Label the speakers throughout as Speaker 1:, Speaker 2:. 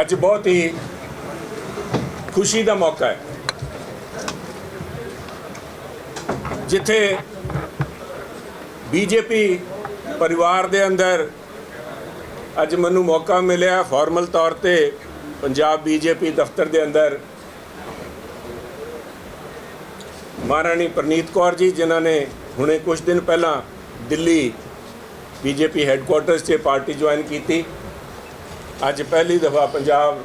Speaker 1: ਅੱਜ ਬਹੁਤ ਹੀ ਖੁਸ਼ੀ ਦਾ ਮੌਕਾ ਹੈ। ਜਿੱਥੇ ਬੀਜੇਪੀ ਪਰਿਵਾਰ ਦੇ ਅੰਦਰ ਅੱਜ ਮੈਨੂੰ ਮੌਕਾ ਮਿਲਿਆ ਫਾਰਮਲ ਤੌਰ ਤੇ ਪੰਜਾਬ ਬੀਜੇਪੀ ਦਫ਼ਤਰ ਦੇ ਅੰਦਰ। ਮਹਾਰਾਣੀ ਪ੍ਰਨੀਤ ਕੌਰ ਜੀ, ਜਿਨ੍ਹਾਂ ਨੇ ਹੁਣੇ ਕੁਝ ਦਿਨ ਪਹਿਲਾਂ ਦਿੱਲੀ ਬੀਜੇਪੀ ਹੈੱਡਕੁਆਰਟਰਸ 'ਚ ਪਾਰਟੀ ਜੁਆਇਨ ਕੀਤੀ। ਅੱਜ ਪਹਿਲੀ ਦਫਾ ਪੰਜਾਬ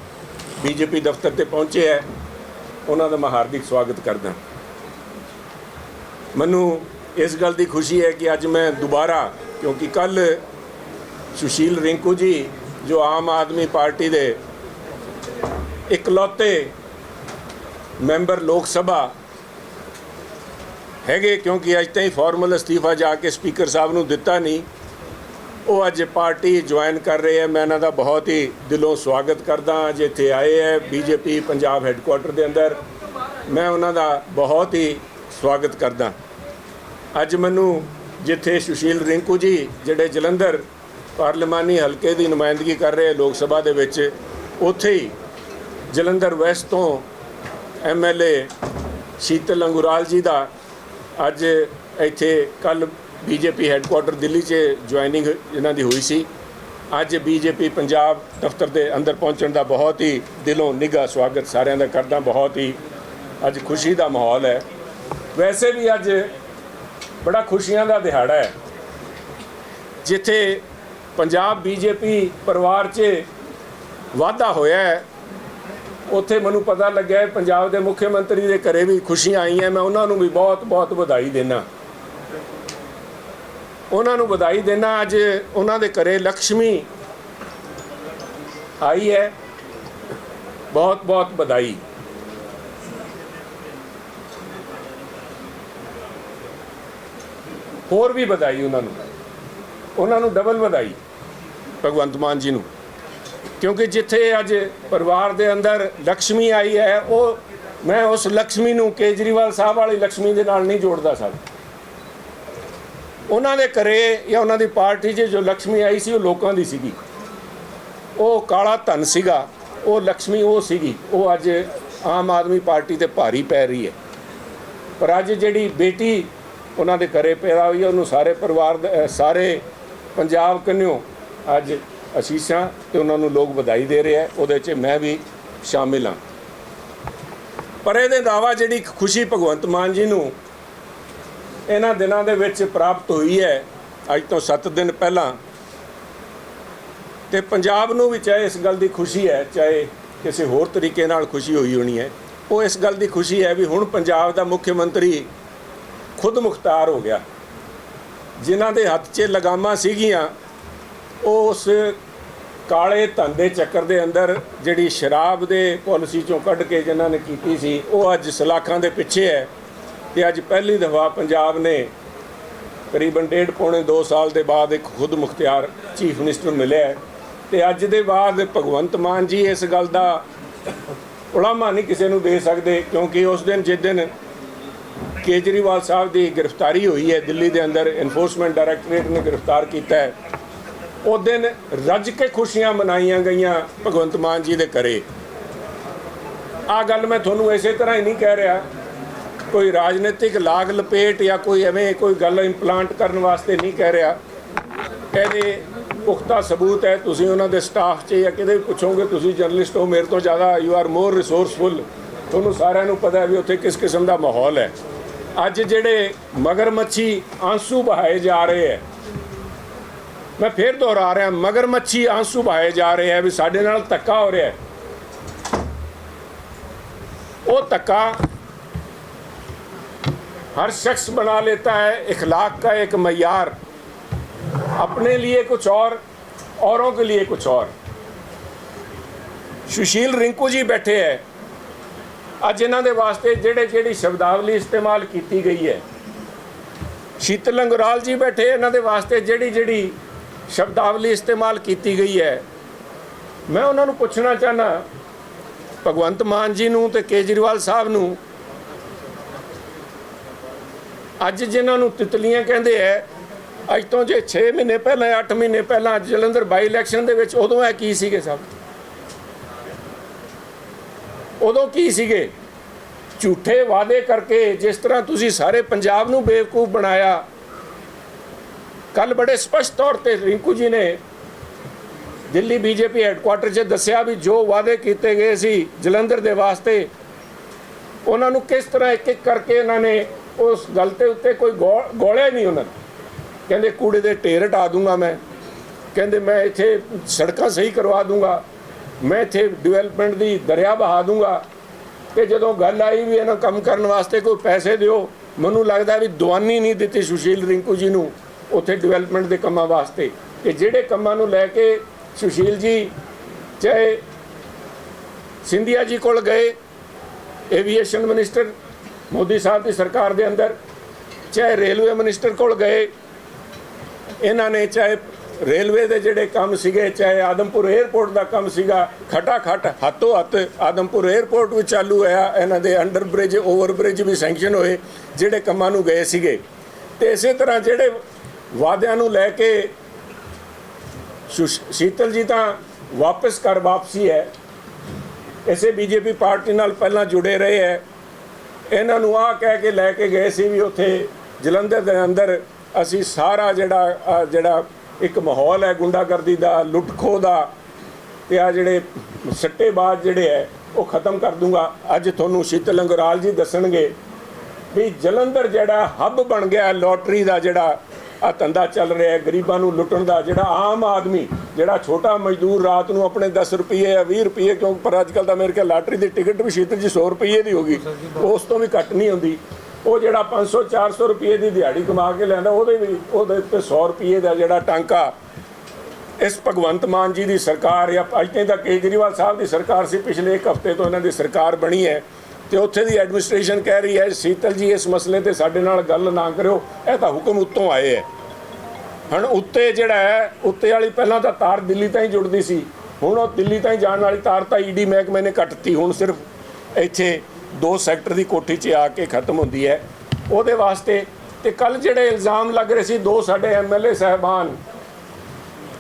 Speaker 1: ਬੀਜੇਪੀ ਦਫ਼ਤਰ ਤੇ ਪਹੁੰਚੇ ਹੈ। ਉਹਨਾਂ ਦਾ ਮੈਂ ਹਾਰਦਿਕ ਸਵਾਗਤ ਕਰਦਾ ਮੈਨੂੰ ਇਸ ਗੱਲ ਦੀ ਖੁਸ਼ੀ ਹੈ ਕਿ ਅੱਜ ਮੈਂ ਦੁਬਾਰਾ, ਕਿਉਂਕਿ ਕੱਲ ਸੁਸ਼ੀਲ ਰਿੰਕੂ ਜੀ, ਜੋ ਆਮ ਆਦਮੀ ਪਾਰਟੀ ਦੇ ਇਕਲੌਤੇ ਮੈਂਬਰ ਲੋਕ ਸਭਾ ਹੈਗੇ, ਕਿਉਂਕਿ ਅੱਜ ਤਾਈਂ ਫਾਰਮਲ ਅਸਤੀਫਾ ਜਾ ਕੇ ਸਪੀਕਰ ਸਾਹਿਬ ਨੂੰ ਦਿੱਤਾ ਨਹੀਂ ਉਹ ਅੱਜ ਪਾਰਟੀ ਜੁਆਇਨ ਕਰ ਰਹੇ ਹੈ। ਮੈਂ ਇਹਨਾਂ ਦਾ ਬਹੁਤ ਹੀ ਦਿਲੋਂ ਸਵਾਗਤ ਕਰਦਾ ਅੱਜ ਇੱਥੇ ਆਏ ਹੈ ਬੀਜੇਪੀ ਪੰਜਾਬ ਹੈੱਡਕੁਆਰਟਰ ਦੇ ਅੰਦਰ। ਮੈਂ ਉਹਨਾਂ ਦਾ ਬਹੁਤ ਹੀ ਸਵਾਗਤ ਕਰਦਾ ਅੱਜ ਮੈਨੂੰ ਜਿੱਥੇ ਸੁਸ਼ੀਲ ਰਿੰਕੂ ਜੀ, ਜਿਹੜੇ ਜਲੰਧਰ ਪਾਰਲੀਮਾਨੀ ਹਲਕੇ ਦੀ ਨੁਮਾਇੰਦਗੀ ਕਰ ਰਹੇ ਲੋਕ ਸਭਾ ਦੇ ਵਿੱਚ, ਉੱਥੇ ਹੀ ਜਲੰਧਰ ਵੈਸਟ ਤੋਂ ਐਮਐਲਏ ਸ਼ੀਤਲ ਅੰਗੁਰਾਲ ਜੀ ਦਾ ਅੱਜ ਇੱਥੇ ਕੱਲ ਬੀਜੇਪੀ ਹੈੱਡਕੁਆਰਟਰ ਦਿੱਲੀ 'ਚ ਜੁਆਇਨਿੰਗ ਇਹਨਾਂ ਦੀ ਹੋਈ ਸੀ। ਅੱਜ ਬੀਜੇਪੀ ਪੰਜਾਬ ਦਫ਼ਤਰ ਦੇ ਅੰਦਰ ਪਹੁੰਚਣ ਦਾ ਬਹੁਤ ਹੀ ਦਿਲੋਂ ਨਿੱਘਾ ਸਵਾਗਤ ਸਾਰਿਆਂ ਦਾ ਕਰਦਾ, ਬਹੁਤ ਹੀ ਅੱਜ ਖੁਸ਼ੀ ਦਾ ਮਾਹੌਲ ਹੈ। ਵੈਸੇ ਵੀ ਅੱਜ ਬੜਾ ਖੁਸ਼ੀਆਂ ਦਾ ਦਿਹਾੜਾ ਹੈ। ਜਿੱਥੇ ਪੰਜਾਬ ਬੀਜੇਪੀ ਪਰਿਵਾਰ 'ਚ ਵਾਧਾ ਹੋਇਆ ਹੈ, ਉੱਥੇ ਮੈਨੂੰ ਪਤਾ ਲੱਗਿਆ ਪੰਜਾਬ ਦੇ ਮੁੱਖ ਮੰਤਰੀ ਦੇ ਘਰੇ ਵੀ ਖੁਸ਼ੀਆਂ ਆਈਆਂ, ਮੈਂ ਉਹਨਾਂ ਨੂੰ ਵੀ ਬਹੁਤ ਬਹੁਤ ਵਧਾਈ ਦੇਣਾ ਉਹਨਾਂ ਨੂੰ ਵਧਾਈ ਦੇਣਾ ਅੱਜ ਉਹਨਾਂ ਦੇ ਘਰੇ ਲక్ష్ਮੀ ਆਈ ਹੈ। ਬਹੁਤ ਬਹੁਤ ਵਧਾਈ। ਹੋਰ ਵੀ ਵਧਾਈ ਉਹਨਾਂ ਨੂੰ। ਉਹਨਾਂ ਨੂੰ ਡਬਲ ਵਧਾਈ। ਭਗਵੰਤ ਮਾਨ ਜੀ ਨੂੰ। ਕਿਉਂਕਿ ਜਿੱਥੇ ਅੱਜ ਪਰਿਵਾਰ ਦੇ ਅੰਦਰ ਲక్ష్ਮੀ ਆਈ ਹੈ, ਉਹ ਮੈਂ ਉਸ ਲక్ష్ਮੀ ਨੂੰ ਕੇਜਰੀਵਾਲ ਸਾਹਿਬ ਵਾਲੀ ਲక్ష్ਮੀ ਦੇ ਨਾਲ ਨਹੀਂ ਜੋੜਦਾ ਸਕਦਾ ਉਹਨਾਂ ਦੇ ਘਰੇ ਜਾਂ ਉਹਨਾਂ ਦੀ ਪਾਰਟੀ 'ਚ ਜੋ ਲక్ష్ਮੀ ਆਈ ਸੀ, ਉਹ ਲੋਕਾਂ ਦੀ ਸੀਗੀ। ਉਹ ਕਾਲਾ ਧਨ ਸੀਗਾ, ਉਹ ਲక్ష్ਮੀ ਉਹ ਸੀਗੀ, ਉਹ ਅੱਜ ਆਮ ਆਦਮੀ ਪਾਰਟੀ ਤੇ ਭਾਰੀ ਪੈ ਰਹੀ ਹੈ। ਪਰ ਅੱਜ ਜਿਹੜੀ ਬੇਟੀ ਉਹਨਾਂ ਦੇ ਘਰੇ ਪੈਦਾ ਹੋਈ ਉਹਨੂੰ ਸਾਰੇ ਪਰਿਵਾਰ ਸਾਰੇ ਪੰਜਾਬ ਕੰਨਿਓ ਅੱਜ ਅਸੀਸਾਂ ਤੇ ਉਹਨਾਂ ਨੂੰ ਲੋਕ ਵਧਾਈ ਦੇ ਰਹੇ ਰਿਹਾ ਉਹਦੇ 'ਚ ਮੈਂ ਵੀ ਸ਼ਾਮਿਲ ਹਾਂ। ਪਰ ਇਹਦੇ ਦਾਵਾ ਜਿਹੜੀ ਖੁਸ਼ੀ ਭਗਵੰਤ ਮਾਨ ਜੀ ਨੂੰ ਇਹਨਾਂ ਦਿਨਾਂ ਦੇ ਵਿੱਚ ਪ੍ਰਾਪਤ ਹੋਈ ਹੈ, ਅੱਜ ਤੋਂ 7 ਦਿਨ ਪਹਿਲਾਂ। ਤੇ ਪੰਜਾਬ ਨੂੰ ਵੀ ਚਾਹੇ ਇਸ ਗੱਲ ਦੀ ਖੁਸ਼ੀ ਹੈ, ਚਾਹੇ ਕਿਸੇ ਹੋਰ ਤਰੀਕੇ ਨਾਲ ਖੁਸ਼ੀ ਹੋਈ ਹੋਣੀ ਹੈ, ਉਹ ਇਸ ਗੱਲ ਦੀ ਖੁਸ਼ੀ ਹੈ ਵੀ ਹੁਣ ਪੰਜਾਬ ਦਾ ਮੁੱਖ ਮੰਤਰੀ ਖੁਦ ਮੁਖਤਾਰ ਹੋ ਗਿਆ। ਜਿਨ੍ਹਾਂ ਦੇ ਹੱਥ 'ਚ ਲਗਾਮਾਂ ਸੀਗੀਆਂ, ਉਹ ਉਸ ਕਾਲੇ ਧਨ ਦੇ ਚੱਕਰ ਦੇ ਅੰਦਰ ਜਿਹੜੀ ਸ਼ਰਾਬ ਦੇ ਪਾਲਿਸੀ ਚੋਂ ਕੱਢ ਕੇ ਜਿਨ੍ਹਾਂ ਨੇ ਕੀਤੀ ਸੀ, ਉਹ ਅੱਜ ਸਲਾਖਾਂ ਦੇ ਪਿੱਛੇ ਹੈ। ਤੇ ਅੱਜ ਪਹਿਲੀ ਦਫਾ ਪੰਜਾਬ ਨੇ ਕਰੀਬਨ ਡੇਢ ਪੌਣੇ 2 ਸਾਲ ਦੇ ਬਾਅਦ ਇੱਕ ਖੁਦ ਮੁਖਤਿਆਰ ਚੀਫ ਮਿਨਿਸਟਰ ਮਿਲਿਆ ਹੈ। ਤੇ ਅੱਜ ਦੇ ਬਾਅਦ ਭਗਵੰਤ ਮਾਨ ਜੀ ਇਸ ਗੱਲ ਦਾ ਉਲਾਮਾ ਨਹੀਂ ਕਿਸੇ ਨੂੰ ਦੇ ਸਕਦੇ, ਕਿਉਂਕਿ ਉਸ ਦਿਨ ਜਿਸ ਦਿਨ ਕੇਜਰੀਵਾਲ ਸਾਹਿਬ ਦੀ ਗ੍ਰਿਫਤਾਰੀ ਹੋਈ ਹੈ, ਦਿੱਲੀ ਦੇ ਅੰਦਰ ਐਨਫੋਰਸਮੈਂਟ ਡਾਇਰੈਕਟੋਰੇਟ ਨੇ ਗ੍ਰਿਫਤਾਰ ਕੀਤਾ ਹੈ। ਉਹ ਦਿਨ ਰੱਜ ਕੇ ਖੁਸ਼ੀਆਂ ਮਨਾਈਆਂ ਗਈਆਂ ਭਗਵੰਤ ਮਾਨ ਜੀ ਦੇ ਘਰੇ। ਆ ਗੱਲ ਮੈਂ ਤੁਹਾਨੂੰ ਇਸੇ ਤਰ੍ਹਾਂ ਹੀ ਨਹੀਂ ਕਹਿ ਰਿਹਾ। ਕੋਈ ਰਾਜਨੀਤਿਕ ਲਾਗ ਲਪੇਟ ਜਾਂ ਕੋਈ ਐਵੇਂ ਕੋਈ ਗੱਲ ਇੰਪਲਾਂਟ ਕਰਨ ਵਾਸਤੇ ਨਹੀਂ ਕਹਿ ਰਿਹਾ। ਇਹਦੇ ਪੁਖਤਾ ਸਬੂਤ ਹੈ, ਤੁਸੀਂ ਉਹਨਾਂ ਦੇ ਸਟਾਫ 'ਚ ਜਾਂ ਕਿਤੇ ਵੀ ਪੁੱਛੋਗੇ, ਤੁਸੀਂ ਜਰਨਲਿਸਟ ਹੋ, ਮੇਰੇ ਤੋਂ ਜ਼ਿਆਦਾ ਯੂ ਆਰ ਮੋਰ ਰਿਸੋਰਸਫੁਲ ਤੁਹਾਨੂੰ ਸਾਰਿਆਂ ਨੂੰ ਪਤਾ ਵੀ ਉੱਥੇ ਕਿਸ ਕਿਸਮ ਦਾ ਮਾਹੌਲ ਹੈ। ਅੱਜ ਜਿਹੜੇ ਮਗਰਮੱਛੀ ਆਂਸੂ ਬਹਾਏ ਜਾ ਰਹੇ ਹੈ, ਮੈਂ ਫੇਰ ਦੁਹਰਾ ਰਿਹਾ, ਮਗਰਮੱਛੀ ਆਂਸੂ ਬਹਾਏ ਜਾ ਰਹੇ ਹੈ ਵੀ ਸਾਡੇ ਨਾਲ ਧੱਕਾ ਹੋ ਰਿਹਾ ਹੈ। ਉਹ ਧੱਕਾ हर शख्स बना लेता है इखलाक का एक मैार अपने लिए कुछ और औरों के लिए कुछ और ਸੁਸ਼ੀਲ ਰਿੰਕੂ ਜੀ ਬੈਠੇ ਹੈ ਅੱਜ ਇਹਨਾਂ ਦੇ ਵਾਸਤੇ ਜਿਹੜੇ ਜਿਹੜੀ ਸ਼ਬਦਾਵਲੀ ਇਸਤੇਮਾਲ ਕੀਤੀ ਗਈ ਹੈ ਸ਼ੀਤਲ ਅੰਗਰਾਲ ਜੀ ਬੈਠੇ ਇਹਨਾਂ ਦੇ ਵਾਸਤੇ ਜਿਹੜੀ ਜਿਹੜੀ ਸ਼ਬਦਾਵਲੀ ਇਸਤੇਮਾਲ ਕੀਤੀ ਗਈ ਹੈ ਮੈਂ ਉਹਨਾਂ ਨੂੰ ਪੁੱਛਣਾ ਚਾਹਨਾ ਭਗਵੰਤ ਮਾਨ ਜੀ ਨੂੰ ਤੇ ਕੇਜਰੀਵਾਲ ਸਾਹਿਬ ਨੂੰ ਅੱਜ ਜਿਨ੍ਹਾਂ ਨੂੰ ਤਿਤਲੀਆਂ ਕਹਿੰਦੇ ਐ, ਅੱਜ ਤੋਂ ਜੇ 6 ਮਹੀਨੇ ਪਹਿਲਾਂ 8 ਮਹੀਨੇ ਪਹਿਲਾਂ ਜਲੰਧਰ ਬਾਈ ਇਲੈਕਸ਼ਨ ਦੇ ਵਿੱਚ ਉਦੋਂ ਇਹ ਕੀ ਸੀਗੇ ਸਭ? ਉਦੋਂ ਕੀ ਸੀਗੇ? ਝੂਠੇ ਵਾਅਦੇ ਕਰਕੇ ਜਿਸ ਤਰ੍ਹਾਂ ਤੁਸੀਂ ਸਾਰੇ ਪੰਜਾਬ ਨੂੰ ਬੇਵਕੂਫ ਬਣਾਇਆ। ਕੱਲ ਬੜੇ ਸਪਸ਼ਟ ਤੌਰ ਤੇ ਰਿੰਕੂ ਜੀ ਨੇ ਦਿੱਲੀ ਬੀਜੇਪੀ ਹੈੱਡਕੁਆਟਰ 'ਚ ਦੱਸਿਆ ਵੀ ਜੋ ਵਾਅਦੇ ਕੀਤੇ ਗਏ ਸੀ ਜਲੰਧਰ ਦੇ ਵਾਸਤੇ ਉਹਨਾਂ ਨੂੰ ਕਿਸ ਤਰ੍ਹਾਂ ਇੱਕ ਇੱਕ ਕਰਕੇ ਇਹਨਾਂ ਨੇ ਉਸ ਗੱਲ ਤੇ ਉੱਤੇ ਕੋਈ ਗੌ- ਗੋਲਿਆ ਨਹੀਂ ਉਹਨਾਂ ਨੇ। ਕਹਿੰਦੇ ਕੂੜੇ ਦੇ ਢੇਰ ਹਟਾ ਦੂੰਗਾ ਮੈਂ। ਕਹਿੰਦੇ ਮੈਂ ਇੱਥੇ ਸੜਕਾਂ ਸਹੀ ਕਰਵਾ ਦੂੰਗਾ। ਮੈਂ ਇੱਥੇ ਡਿਵੈਲਪਮੈਂਟ ਦੀ ਦਰਿਆ ਬਹਾ ਦੂੰਗਾ। ਤੇ ਜਦੋਂ ਗੱਲ ਆਈ ਵੀ ਇਹਨਾਂ ਕੰਮ ਕਰਨ ਵਾਸਤੇ ਕੋਈ ਪੈਸੇ ਦਿਓ, ਮੈਨੂੰ ਲੱਗਦਾ ਵੀ ਦਵਾਨੀ ਨਹੀਂ ਦਿੱਤੀ ਸੁਸ਼ੀਲ ਰਿੰਕੂ ਜੀ ਨੂੰ ਉੱਥੇ ਡਿਵੈਲਪਮੈਂਟ ਦੇ ਕੰਮਾਂ ਵਾਸਤੇ। ਕਿ ਜਿਹੜੇ ਕੰਮਾਂ ਨੂੰ ਲੈ ਕੇ ਸੁਸ਼ੀਲ ਜੀ, ਚਾਹੇ ਸਿੰਧੀਆ ਜੀ ਕੋਲ ਗਏ ਏਵੀਏਸ਼ਨ ਮਿਨਿਸਟਰ ਮੋਦੀ ਸਾਹਿਬ ਦੀ ਸਰਕਾਰ ਦੇ ਅੰਦਰ, ਚਾਹੇ ਰੇਲਵੇ ਮਿਨਿਸਟਰ ਕੋਲ ਗਏ, ਇਹਨਾਂ ਨੇ ਚਾਹੇ ਰੇਲਵੇ ਦੇ ਜਿਹੜੇ ਕੰਮ ਸੀਗੇ, ਚਾਹੇ ਆਦਮਪੁਰ 에ਅਰਪੋਰਟ ਦਾ ਕੰਮ ਸੀਗਾ ਖਟਾ ਖਟ ਹੱਥੋਂ ਹੱਥ ਆਦਮਪੁਰ 에ਅਰਪੋਰਟ ਵੀ ਚਾਲੂ ਹੋਇਆ, ਇਹਨਾਂ ਦੇ ਅੰਡਰ ਬ੍ਰਿਜ ਓਵਰ ਬ੍ਰਿਜ ਵੀ ਸੈਂਕਸ਼ਨ ਹੋਏ, ਜਿਹੜੇ ਕੰਮਾਂ ਨੂੰ ਗਏ ਸੀਗੇ। ਤੇ ਇਸੇ ਤਰ੍ਹਾਂ ਜਿਹੜੇ ਵਾਅਦਿਆਂ ਨੂੰ ਲੈ ਕੇ ਸ਼ੀਤਲ ਜੀ ਤਾਂ ਵਾਪਸ ਕਰ ਵਾਪਸੀ ਹੈ ਇਸੇ ਬੀਜੇਪੀ ਪਾਰਟੀ ਨਾਲ ਪਹਿਲਾਂ ਜੁੜੇ ਰਹੇ ਹੈ ਇਹਨਾਂ ਨੂੰ ਆ ਕਹਿ ਕੇ ਲੈ ਕੇ ਗਏ ਸੀ ਵੀ ਉੱਥੇ ਜਲੰਧਰ ਦੇ ਅੰਦਰ ਅਸੀਂ ਸਾਰਾ ਜਿਹੜਾ ਜਿਹੜਾ ਇੱਕ ਮਾਹੌਲ ਹੈ ਗੁੰਡਾਗਰਦੀ ਦਾ, ਲੁੱਟਖੋ ਦਾ, ਤੇ ਆ ਜਿਹੜੇ ਸੱਟੇਬਾਜ਼ ਜਿਹੜੇ ਹੈ ਉਹ ਖਤਮ ਕਰ ਦੂੰਗਾ। ਅੱਜ ਤੁਹਾਨੂੰ ਸ਼ੀਤਲ ਅੰਗਰਾਲ ਜੀ ਦੱਸਣਗੇ ਵੀ ਜਲੰਧਰ ਜਿਹੜਾ ਹੱਬ ਬਣ ਗਿਆ, ਲੋਟਰੀ ਦਾ ਜਿਹੜਾ ਆ ਧੰਦਾ ਚੱਲ ਰਿਹਾ, ਗਰੀਬਾਂ ਨੂੰ ਲੁੱਟਣ ਦਾ ਜਿਹੜਾ ਆਮ ਆਦਮੀ ਜਿਹੜਾ ਛੋਟਾ ਮਜ਼ਦੂਰ ਰਾਤ ਨੂੰ ਆਪਣੇ 10 ਰੁਪਏ ਜਾਂ 20 ਰੁਪਏ ਕਿਉਂ ਪਰ ਅੱਜ ਕੱਲ ਤਾਂ ਮੇਰੇ ਖਿਆਲ ਲਾਟਰੀ ਦੀ ਟਿਕਟ ਵੀ ਸ਼ੀਤਲ ਜੀ 100 ਰੁਪਏ ਦੀ ਹੋਗੀ ਉਸ ਤੋਂ ਵੀ ਘੱਟ ਨਹੀਂ ਹੁੰਦੀ। ਉਹ ਜਿਹੜਾ 500 400 ਰੁਪਏ ਦੀ ਦਿਹਾੜੀ ਕਮਾ ਕੇ ਲੈਂਦਾ ਉਹਦੇ ਵੀ ਉਹਦੇ ਉੱਤੇ 100 ਰੁਪਏ ਦਾ ਜਿਹੜਾ ਟਾਂਕਾ ਇਸ ਭਗਵੰਤ ਮਾਨ ਜੀ ਦੀ ਸਰਕਾਰ ਜਾਂ ਅੱਜ ਤਾਈਂ ਤਾਂ ਕੇਜਰੀਵਾਲ ਸਾਹਿਬ ਦੀ ਸਰਕਾਰ ਸੀ ਪਿਛਲੇ ਇੱਕ ਹਫ਼ਤੇ ਤੋਂ ਇਹਨਾਂ ਦੀ ਸਰਕਾਰ ਬਣੀ ਹੈ। ਤੇ ਉੱਥੇ ਦੀ ਐਡਮਿਨਿਸਟ੍ਰੇਸ਼ਨ ਕਹਿ ਰਹੀ ਹੈ ਸ਼ੀਤਲ ਜੀ ਇਸ ਮਸਲੇ ਤੇ ਸਾਡੇ ਨਾਲ ਗੱਲ ਨਾ ਕਰਿਓ ਇਹ ਤਾਂ ਹੁਕਮ ਉੱਤੋਂ ਆਏ ਹੈ। ਹਣ ਉੱਤੇ ਜਿਹੜਾ ਹੈ, ਉੱਤੇ ਵਾਲੀ ਪਹਿਲਾਂ ਤਾਂ ਤਾਰ ਦਿੱਲੀ ਤਾਂ ਹੀ ਜੁੜਦੀ ਸੀ। ਹੁਣ ਉਹ ਦਿੱਲੀ ਤਾਂ ਹੀ ਜਾਣ ਵਾਲੀ ਤਾਰ ਤਾਂ ਈਡੀ ਮਹਿਕਮੇ ਨੇ ਕੱਟਤੀ। ਹੁਣ ਸਿਰਫ ਇੱਥੇ ਦੋ ਸੈਕਟਰ ਦੀ ਕੋਠੀ 'ਚ ਆ ਕੇ ਖਤਮ ਹੁੰਦੀ ਹੈ। ਉਹਦੇ ਵਾਸਤੇ ਤੇ ਕੱਲ ਜਿਹੜੇ ਇਲਜ਼ਾਮ ਲੱਗ ਰਹੇ ਸੀ, ਦੋ ਸਾਡੇ ਐਮਐਲਏ ਸਹਿਬਾਨ,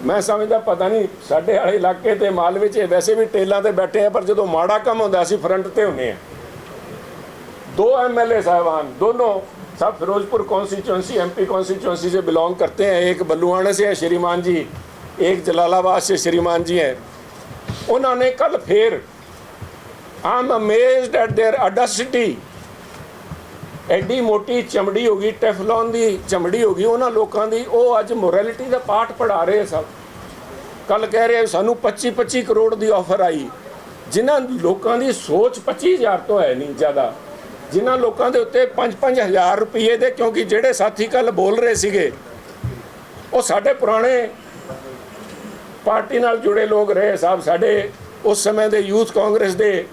Speaker 1: ਮੈਂ ਸਮਝਦਾ ਪਤਾ ਨਹੀਂ ਸਾਡੇ ਵਾਲੇ ਇਲਾਕੇ ਤੇ ਮਾਲਵੇ 'ਚ ਵੈਸੇ ਵੀ ਟੇਲਾਂ ਤੇ ਬੈਠੇ ਆ, ਪਰ ਜਦੋਂ ਮਾੜਾ ਕੰਮ ਹੁੰਦਾ ਸੀ ਫਰੰਟ ਤੇ ਹੁੰਦੇ ਆ। ਦੋ ਐਮਐਲਏ ਸਹਿਬਾਨ, ਦੋਨੋਂ सब फिरोजपुर कॉन्स्टिट्यूंसी एमपी कॉन्स्टिट्यूंसी से बिलोंग करते हैं एक बल्लुआना से हैं श्रीमान जी एक जलालाबाद से श्रीमान जी हैं उन्होंने कल फिर I am amazed at their audacity ਐਡੀ ਮੋਟੀ ਚਮੜੀ ਹੋ ਗਈ ਟੈਫਲੌਨ ਦੀ ਚਮੜੀ ਹੋ ਗਈ ਉਹਨਾਂ ਲੋਕਾਂ ਦੀ ਉਹ ਅੱਜ ਮੋਰੈਲਿਟੀ ਦਾ ਪਾਠ ਪੜਾ ਰਹੇ ਸਭ ਕੱਲ ਕਹਿ ਰਹੇ ਸਾਨੂੰ 25 25 ਕਰੋੜ ਦੀ ਆਫਰ ਆਈ ਜਿਨ੍ਹਾਂ ਲੋਕਾਂ ਦੀ ਸੋਚ 25000 ਤੋਂ ਹੈ ਨਹੀਂ ਜ਼ਿਆਦਾ ਜਿਨ੍ਹਾਂ ਲੋਕਾਂ ਦੇ ਉੱਤੇ 5-5000 ਰੁਪਏ ਦੇ, ਕਿਉਂਕਿ ਜਿਹੜੇ ਸਾਥੀ ਕੱਲ ਬੋਲ ਰਹੇ ਸੀਗੇ, ਉਹ ਸਾਡੇ ਪੁਰਾਣੇ ਪਾਰਟੀ ਨਾਲ ਜੁੜੇ ਲੋਕ ਰਹੇ ਸਾਹਿਬ। ਸਾਡੇ ਉਸ ਸਮੇਂ ਦੇ ਯੂਥ ਕਾਂਗਰਸ ਦੇ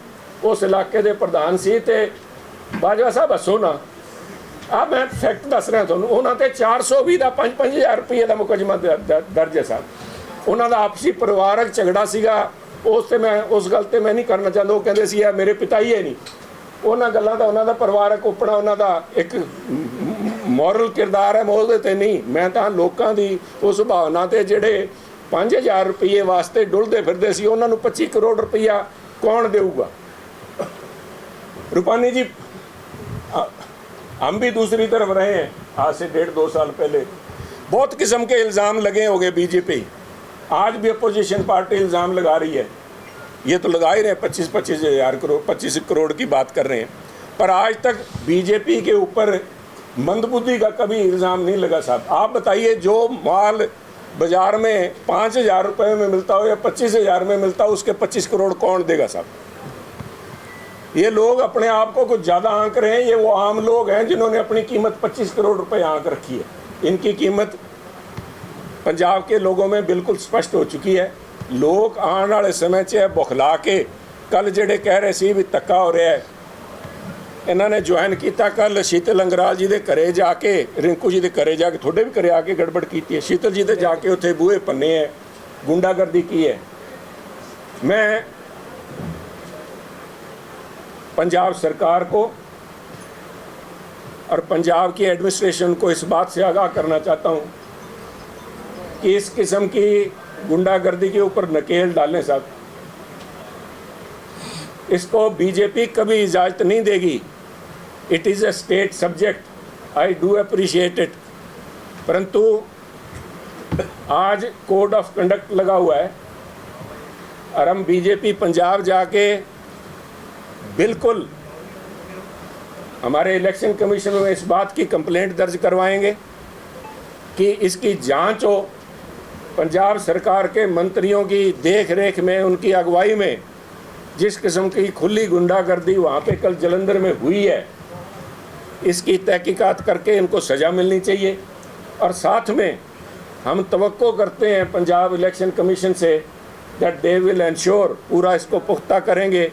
Speaker 1: ਉਸ ਇਲਾਕੇ ਦੇ ਪ੍ਰਧਾਨ ਸੀ ਤੇ ਬਾਜਵਾ ਸਾਹਿਬ ਹੱਸੋ ਨਾ। ਆ ਮੈਂ ਫੈਕਟ ਦੱਸ ਰਿਹਾ ਤੁਹਾਨੂੰ, ਉਹਨਾਂ ਤੇ 420 ਦਾ 5-5000 ਰੁਪਏ ਦਾ ਮੁਕੱਦਮਾ ਦ- ਦਰਜ ਹੈ ਸਾਹਿਬ। ਉਹਨਾਂ ਦਾ ਆਪਸੀ ਪਰਿਵਾਰਕ ਝਗੜਾ ਸੀਗਾ, ਉਸ ਤੇ ਮੈਂ, ਉਸ ਗੱਲ ਤੇ ਮੈਂ ਨਹੀਂ ਕਰਨਾ ਚਾਹੁੰਦਾ। ਉਹ ਕਹਿੰਦੇ ਸੀ ਆ ਮੇਰੇ ਪਿਤਾ ਹੀ ਹੈ ਨਹੀਂ। ਉਹਨਾਂ ਗੱਲਾਂ ਦਾ ਉਹਨਾਂ ਦਾ ਪਰਿਵਾਰਕ ਉਪਣਾ ਉਹਨਾਂ ਦਾ ਇੱਕ ਮੋਰਲ ਕਿਰਦਾਰ ਹੈ ਮੈਂ ਉਹਦੇ ਤੇ ਨਹੀਂ ਮੈਂ ਤਾਂ ਲੋਕਾਂ ਦੀ ਉਸ ਭਾਵਨਾ ਤੇ ਜਿਹੜੇ 5000 ਰੁਪਏ ਵਾਸਤੇ ਡੁੱਲਦੇ ਫਿਰਦੇ ਸੀ ਉਹਨਾਂ ਨੂੰ 25 ਕਰੋੜ ਰੁਪਇਆ ਕੌਣ ਦੇਊਗਾ रूपानी जी आ- हम भी दूसरी तरफ रहे हैं आज से डेढ़ दो साल पहले बहुत किस्म के इल्ज़ाम लगे हो गए बीजेपी आज भी अपोजिशन पार्टी इल्ज़ाम लगा रही है ये तो लगा ही रहे हैं, पच्चीस पच्चीस हज़ार करोड़, पच्चीस करोड़ की बात कर रहे हैं। पर आज तक बीजेपी के ऊपर मंदबुद्धि का कभी इल्ज़ाम नहीं लगा साहब। आप बताइए, जो माल बाज़ार में पाँच हज़ार रुपये में मिलता हो या पच्चीस हज़ार में मिलता हो, उसके पच्चीस करोड़ कौन देगा साहब? ये लोग अपने आप को कुछ ज़्यादा आंक रहे हैं, ये वो आम लोग हैं जिन्होंने अपनी कीमत 25 करोड़ रुपये आंक रखी है। इनकी कीमत पंजाब के लोगों में बिल्कुल स्पष्ट हो चुकी है। लोग आने वाले समय 'ਚ ਇਹ ਬੁਖਲਾ ਕੇ ਕੱਲ ਜਿਹੜੇ ਕਹਿ ਰਹੇ ਸੀ ਵੀ ਧੱਕਾ ਹੋ ਰਿਹਾ ਹੈ ਇਹਨਾਂ ਨੇ ਜੁਆਇਨ ਕੀਤਾ ਕੱਲ ਸ਼ੀਤਲ ਅੰਗਰਾਲ ਜੀ ਦੇ ਘਰੇ ਜਾ ਕੇ ਰਿੰਕੂ ਜੀ ਦੇ ਘਰੇ ਜਾ ਕੇ ਤੁਹਾਡੇ ਵੀ ਘਰੇ ਆ ਕੇ ਗੜਬੜ ਕੀਤੀ ਹੈ ਸ਼ੀਤਲ ਜੀ ਦੇ ਜਾ ਕੇ ਉੱਥੇ ਬੂਹੇ ਪੰਨੇ ਹੈ ਗੁੰਡਾਗਰਦੀ ਕੀ ਹੈ मैं पंजाब सरकार को और पंजाब की एडमिनिस्ट्रेशन को इस बात से आगाह करना चाहता हूँ कि इस किस्म की गुंडागर्दी के ऊपर नकेल डालें साहब। इसको बीजेपी कभी इजाज़त नहीं देगी। It is a state subject I do appreciate it परंतु आज कोड ऑफ़ कंडक्ट लगा हुआ है। और हम बीजेपी पंजाब जाके बिल्कुल हमारे इलेक्शन कमीशन में इस बात की कंप्लेंट दर्ज करवाएँगे कि इसकी जाँच हो। पंजाब सरकार के मंत्रियों की देख रेख में, उनकी अगुवाई में, जिस किस्म की खुली गुंडागर्दी वहाँ पे कल जलंधर में हुई है, इसकी तहकीकात करके इनको सज़ा मिलनी चाहिए। और साथ में हम तवक्को करते हैं पंजाब इलेक्शन कमीशन से दैट दे विल इंश्योर पूरा इसको पुख्ता करेंगे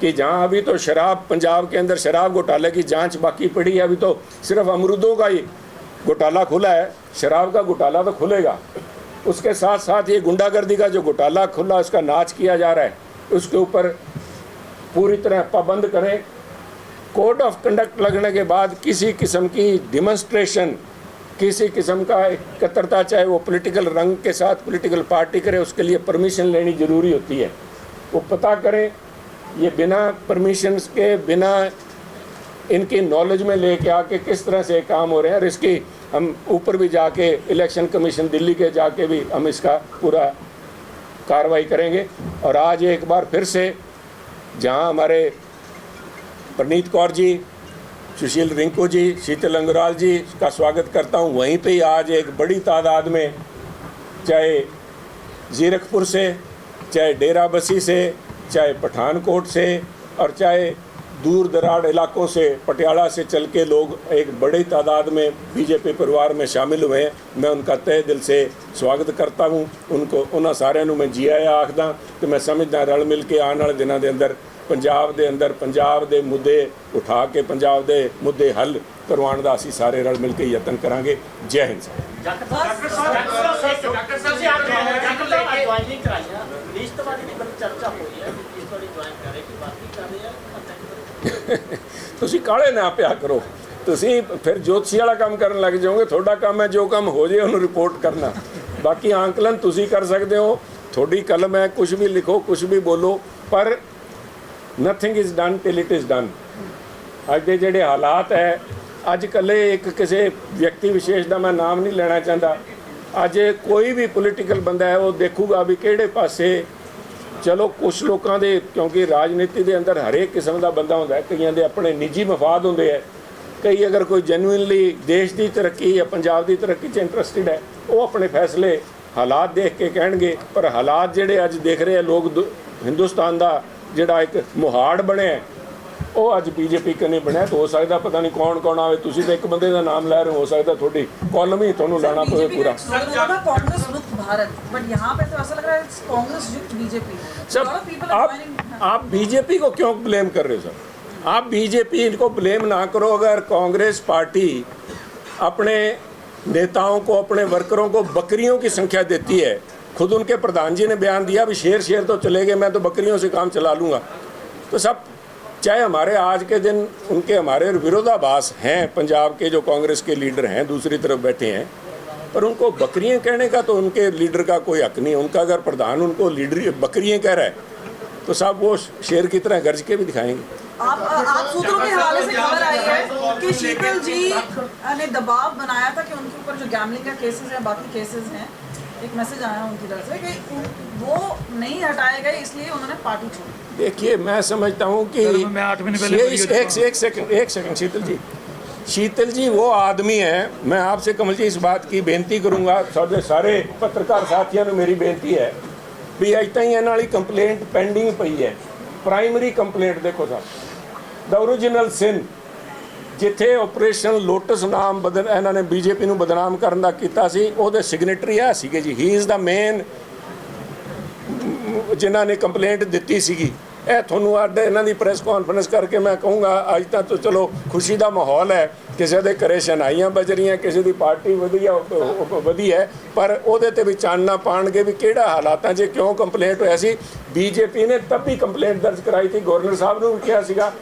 Speaker 1: कि जहाँ अभी तो शराब, पंजाब के अंदर शराब घोटाले की जाँच बाकी पड़ी है, अभी तो सिर्फ़ अमरूदों का ही घोटाला खुला है, शराब का घोटाला तो खुलेगा। उसके साथ साथ ये गुंडागर्दी का जो घोटाला खुला, उसका नाच किया जा रहा है, उसके ऊपर पूरी तरह पाबंद करें। कोड ऑफ़ कंडक्ट लगने के बाद किसी किस्म की डिमॉन्स्ट्रेशन किसी किस्म का एकत्रता, चाहे वो पॉलिटिकल रंग के साथ पॉलिटिकल पार्टी करे, उसके लिए परमिशन लेनी ज़रूरी होती है। वो पता करें, ये बिना परमिशंस के, बिना इनकी नॉलेज में लेके आके किस तरह से काम हो रहे हैं, और इसकी हम ऊपर भी जाके इलेक्शन कमीशन दिल्ली के जाके भी हम इसका पूरा कार्रवाई करेंगे। और आज एक बार फिर से जहाँ हमारे प्रनीत कौर जी, सुशील रिंकू जी, शीतल अंगराल जी का स्वागत करता हूँ, वहीं पे ही आज एक बड़ी तादाद में चाहे जीरकपुर से, चाहे डेरा बसी से, चाहे पठानकोट से और चाहे दूर दराड़ इलाकों से पटियाला से चल के लोग एक बड़ी तादाद में बीजेपी परिवार में शामिल हुए हैं मैं उनका तहे दिल से स्वागत करता हूं उनको ਉਹਨਾਂ ਸਾਰਿਆਂ ਨੂੰ ਮੈਂ ਜੀ ਆਇਆ ਆਖਦਾ ਤੇ ਮੈਂ ਸਮਝਦਾ ਰਲ ਮਿਲ ਕੇ ਆਉਣ ਵਾਲੇ ਦਿਨਾਂ ਦੇ ਅੰਦਰ ਪੰਜਾਬ ਦੇ ਅੰਦਰ ਪੰਜਾਬ ਦੇ ਮੁੱਦੇ ਉਠਾ ਕੇ ਪੰਜਾਬ ਦੇ ਮੁੱਦੇ ਹੱਲ ਕਰਵਾਉਣ ਦਾ ਅਸੀਂ ਸਾਰੇ ਰਲ ਮਿਲ ਕੇ ਯਤਨ ਕਰਾਂਗੇ ਜੈ ਹਿੰਦ ਸਾਹਿਬ
Speaker 2: ਡਾਕਟਰ ਸਾਹਿਬ ਡਾਕਟਰ ਸਾਹਿਬ ਜੀ ਆਪ ਡਾਕਟਰ ਸਾਹਿਬ ਜੁਆਇਨ ਨਹੀਂ ਕਰਾਇਆ ਲਿਸਟ ਵਾਲੀ ਦੀ ਬੜੀ ਚਰਚਾ ਹੋਈ ਹੈ
Speaker 1: ਤੁਸੀਂ ਕਾਲੇ ਨਾ ਪਿਆ ਕਰੋ। ਤੁਸੀਂ ਫਿਰ ਜੋਤਸ਼ੀ ਵਾਲਾ ਕੰਮ ਕਰਨ ਲੱਗ ਜਾਓਗੇ, ਤੁਹਾਡਾ ਕੰਮ ਹੈ ਜੋ ਕੰਮ ਹੋ ਜੇ ਉਹਨੂੰ ਰਿਪੋਰਟ ਕਰਨਾ। ਬਾਕੀ ਆਂਕਲਨ ਤੁਸੀਂ ਕਰ ਸਕਦੇ ਹੋ, ਤੁਹਾਡੀ ਕਲਮ ਹੈ ਕੁਝ ਵੀ ਲਿਖੋ ਕੁਝ ਵੀ ਬੋਲੋ, ਪਰ nothing is done till it is done ਅੱਜ ਦੇ ਜਿਹੜੇ ਹਾਲਾਤ ਹੈ, ਅੱਜ ਕੱਲੇ ਇੱਕ ਕਿਸੇ ਵਿਅਕਤੀ ਵਿਸ਼ੇਸ਼ ਦਾ ਮੈਂ ਨਾਮ ਨਹੀਂ ਲੈਣਾ ਚਾਹੁੰਦਾ। ਅੱਜ ਕੋਈ ਵੀ ਪੋਲੀਟੀਕਲ ਬੰਦਾ ਹੈ, ਉਹ ਦੇਖੂਗਾ ਵੀ ਕਿਹੜੇ ਪਾਸੇ ਚਲੋ ਕੁਝ ਲੋਕਾਂ ਦੇ, ਕਿਉਂਕਿ ਰਾਜਨੀਤੀ ਦੇ ਅੰਦਰ ਹਰੇਕ ਕਿਸਮ ਦਾ ਬੰਦਾ ਹੁੰਦਾ ਹੈ, ਕਈਆਂ ਦੇ ਆਪਣੇ ਨਿੱਜੀ ਮਫਾਦ ਹੁੰਦੇ ਹੈ, ਕਈ ਅਗਰ ਕੋਈ ਜੈਨੂਇਨਲੀ ਦੇਸ਼ ਦੀ ਤਰੱਕੀ ਜਾਂ ਪੰਜਾਬ ਦੀ ਤਰੱਕੀ 'ਚ ਇੰਟਰਸਟਿਡ ਹੈ, ਉਹ ਆਪਣੇ ਫੈਸਲੇ ਹਾਲਾਤ ਦੇਖ ਕੇ ਕਹਿਣਗੇ, ਪਰ ਹਾਲਾਤ ਜਿਹੜੇ ਅੱਜ ਦੇਖ ਰਹੇ ਆ ਲੋਕ ਦੁ- ਹਿੰਦੁਸਤਾਨ ਦਾ ਜਿਹੜਾ ਇੱਕ ਮੁਹਾੜ ਬਣਿਆ ਉਹ ਅੱਜ ਬੀਜੇਪੀ ਕਨੇ ਬਣਿਆ ਤਾਂ ਹੋ ਸਕਦਾ ਪਤਾ ਨਹੀਂ ਕੌਣ ਕੌਣ ਆਵੇ ਤੁਸੀਂ ਤਾਂ ਇੱਕ ਬੰਦੇ ਦਾ ਨਾਮ ਲੈ ਰਹੇ ਹੋ ਹੋ ਸਕਦਾ ਤੁਹਾਡੀ ਕਾਲਮ ही ਤੁਹਾਨੂੰ ਲਾਣਾ ਪਵੇ पूरा
Speaker 3: था कांग्रेस मुक्त भारत बट यहाँ पे तो ऐसा लग रहा है कांग्रेस युक्त बीजेपी
Speaker 1: सब आप आप बीजेपी को क्यों ब्लेम कर रहे हो सर आप बीजेपी इनको ब्लेम ना करो अगर कांग्रेस पार्टी अपने नेताओं को अपने वर्करों को बकरियों की संख्या देती है खुद उनके प्रधान जी ने बयान दिया भी शेर शेर तो चले गए मैं तो बकरियों से काम चला लूँगा तो सब चाहे हमारे आज के दिन उनके हमारे विरोधाभास हैं, पंजाब के जो कांग्रेस के लीडर हैं, दूसरी तरफ़ बैठे हैं, पर उनको बकरियाँ कहने का तो उनके लीडर का कोई हक नहीं उनका अगर प्रधान उनको लीडर बकरियाँ कह रहा है तो साहब वो शेर की तरह गर्ज के भी दिखाएँगे।
Speaker 3: आप आप सूत्रों के हवाले से खबर आई है कि शीतल जी ने दबाव बनाया था कि उनके ऊपर जो गैमलिंग का केसेस हैं, बाकी केसेस हैं एक मैसेज आया उनकी तरफ से कि उन- वो नहीं हटाए गए इसलिए उन्होंने पार्टी छोड़ी
Speaker 1: देखिए मैं समझता हूँ कि
Speaker 4: सर, मैं आठ महीने पहले
Speaker 1: ये-
Speaker 4: वीडियो
Speaker 1: एक एक सेकंड एक सेकंड शीतल जी शीतल जी वो आदमी है मैं आपसे कमल जी इस बात की बेनती करूंगा सारे सारे पत्रकार साथियों ਨੂੰ ਮੇਰੀ ਬੇਨਤੀ ਹੈ ਵੀ ਅਜ ਤਾਈਂ ਇਹਨਾਂ ਵਾਲੀ ਕੰਪਲੇਂਟ ਪੈਂਡਿੰਗ ਪਈ ਹੈ ਪ੍ਰਾਇਮਰੀ ਕੰਪਲੇਂਟ ਦੇਖੋ ਸਾਹਿਬ ਦਾ origignal sin ਜਿੱਥੇ ਆਪਰੇਸ਼ਨ ਲੋਟਸ ਨਾਮ ਬਦਨ ਇਹਨਾਂ ਨੇ ਬੀਜੇਪੀ ਨੂੰ ਬਦਨਾਮ ਕਰਨ ਦਾ ਕੀਤਾ ਸੀ, ਉਹਦੇ ਸਿਗਨੇਟਰੀ ਆ ਸੀਗੇ ਜੀ। ਹੀ ਇਜ਼ ਦਾ ਮੇਨ ਜਿਨ੍ਹਾਂ ਨੇ ਕੰਪਲੇਂਟ ਦਿੱਤੀ ਸੀਗੀ। ਇਹ ਤੁਹਾਨੂੰ ਅੱਡ ਇਹਨਾਂ ਦੀ ਪ੍ਰੈਸ ਕਾਨਫਰੰਸ ਕਰਕੇ ਮੈਂ ਕਹੂੰਗਾ, ਅੱਜ ਤਾਂ ਤੋਂ ਚਲੋ ਖੁਸ਼ੀ ਦਾ ਮਾਹੌਲ ਹੈ। ਕਿਸੇ ਦੇ ਘਰੇ ਸ਼ਨਾਈਆਂ ਵੱਜ ਰਹੀਆਂ, ਕਿਸੇ ਦੀ ਪਾਰਟੀ ਵਧੀਆ ਵਧੀ ਹੈ, ਪਰ ਉਹਦੇ ਤੇ ਵੀ ਚਾਨਣਾ ਪਾਣਗੇ ਵੀ ਕਿਹੜਾ ਹਾਲਾਤਾਂ 'ਚ ਕਿਉਂ ਕੰਪਲੇਂਟ ਹੋਇਆ ਸੀ, ਬੀਜੇਪੀ ਨੇ ਤਬ ਵੀ ਕੰਪਲੇਂਟ ਦਰਜ ਕਰਾਈ ਸੀ। ਗਵਰਨਰ ਸਾਹਿਬ ਨੂੰ ਵੀ ਕਿਹਾ ਸੀਗਾ